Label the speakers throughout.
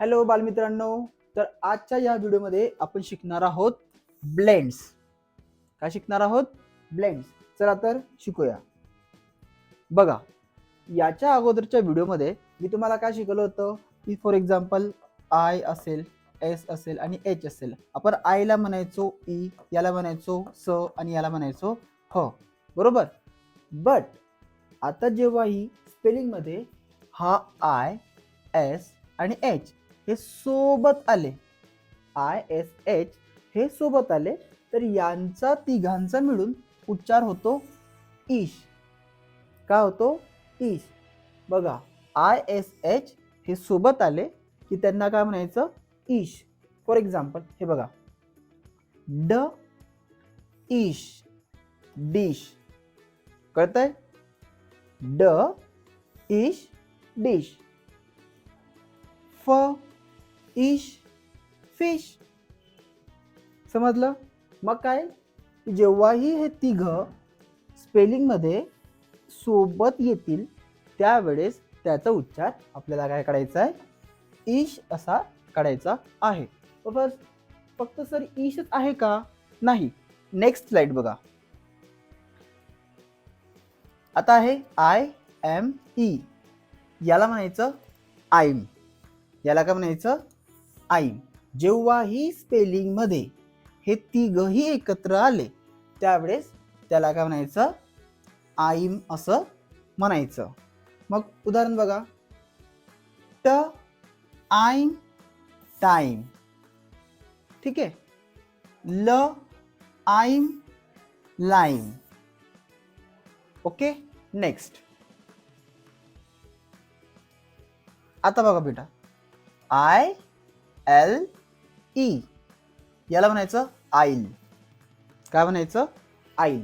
Speaker 1: Hello बालमित्रांनो. तर आजच्या या व्हिडिओमध्ये आपण शिकणार आहोत ब्लेंड्स काय शिकणार आहोत? ब्लेंड्स चला तर शिकूया. बघा याच्या अगोदरच्या व्हिडिओमध्ये मी तुम्हाला काय शिकवलं होतं? की फॉर एक्झाम्पल आय असेल एस असेल आणि एच असेल. आपण आयला म्हणायचो ई याला म्हणायचो स आणि याला म्हणायचो ह बरोबर? बट आता जेव्हा ही स्पेलिंगमध्ये हा आय एस आणि एच हे सोबत आले. आय एस एच हे सोबत आले. तर यांचा तिघांचा मिळून उच्चार होतो ईश. काय होतो? ईश. बघा आय एस एच हे सोबत आले की त्यांना काय म्हणायचं? ईश. फॉर एक्झाम्पल हे बघा. ड ईश. डिश. कळतंय? ड इश डिश. फ इश फिश. समजलं? मग काय? जेव्हाही हे तिघ स्पेलिंगमध्ये सोबत येतील त्यावेळेस त्याचा उच्चार आपल्याला काय काढायचा आहे? ईश असा काढायचा आहे. बस फक्त सर ईशच आहे का? नाही. नेक्स्ट स्लाइड बघा. आता आहे आय एम ई याला म्हणायचं आईम याला काय म्हणायचं? आईम जेव्हाही स्पेलिंगमध्ये हे तिघही एकत्र आले त्यावेळेस त्याला काय म्हणायचं? आईम असं म्हणायचं. मग उदाहरण बघा. ट आईम टाईम. ठीक आहे? ल आईम लाईम. ओके? नेक्स्ट. आता बघा बेटा. I L E e. याला म्हणायचं आईल. काय म्हणायचं? आईल.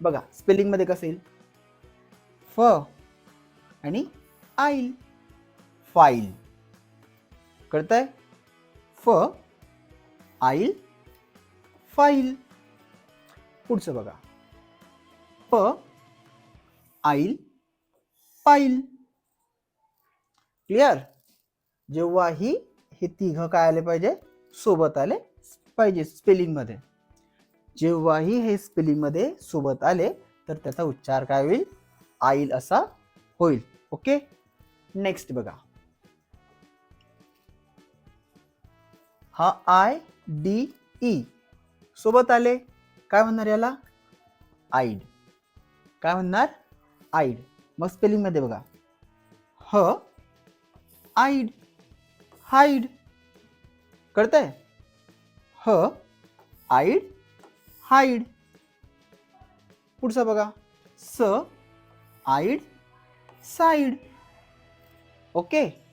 Speaker 1: बघा स्पेलिंगमध्ये कसं येईल? फ आणि आईल. फाईल कळतंय? फ आईल फाईल पुढचं बघा. प आईल पाईल क्लिअर जेव्हाही ही हे तिघं काय आले पाहिजे? सोबत आले पाहिजे स्पेलिंगमध्ये जेव्हाही हे स्पेलिंगमध्ये सोबत आले तर त्याचा उच्चार काय होईल? आईल असा होईल. ओके? नेक्स्ट बघा. हा आय डी ई सोबत आले. काय म्हणणार याला? आईड काय म्हणणार? आईड मग स्पेलिंगमध्ये बघा. ह आईड हाईड. कळतंय? ह आईड हाईड. पुढचा बघा. स आईड साईड. ओके.